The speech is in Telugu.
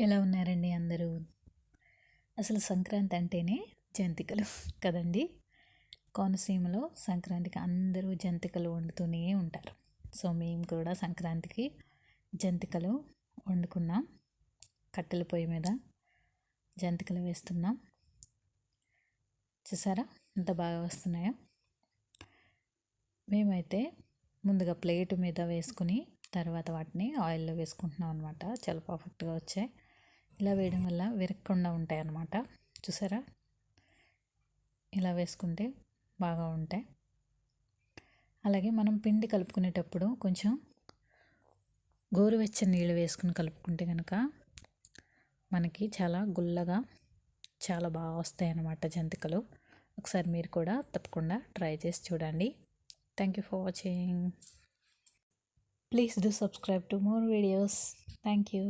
ఎలా ఉన్నారండి అందరూ? అసలు సంక్రాంతి అంటేనే జంతికలు కదండి. కోనసీమలో సంక్రాంతికి అందరూ జంతికలు వండుతూనే ఉంటారు. సో మేము కూడా సంక్రాంతికి జంతికలు వండుకున్నాం. కట్టెల పొయ్యి మీద జంతికలు వేస్తున్నాం. చూసారా? ఎంత బాగా వస్తున్నాయో. మేమైతే ముందుగా ప్లేట్ మీద వేసుకుని తర్వాత వాటిని ఆయిల్లో వేసుకుంటున్నాం అనమాట చాలా పర్ఫెక్ట్గా వచ్చాయి. ఇలా వేయడం వల్ల విరక్కుండా ఉంటాయి అన్నమాట చూసారా? ఇలా వేసుకుంటే బాగా ఉంటాయి. అలాగే మనం పిండి కలుపుకునేటప్పుడు కొంచెం గోరువెచ్చని నీళ్ళు వేసుకుని కలుపుకుంటే కనుక మనకి చాలా గుల్లగా చాలా బాగా వస్తాయి అన్నమాట జంతికలు. ఒకసారి మీరు కూడా తప్పకుండా ట్రై చేసి చూడండి. Thank you for watching please do subscribe to more videos thank you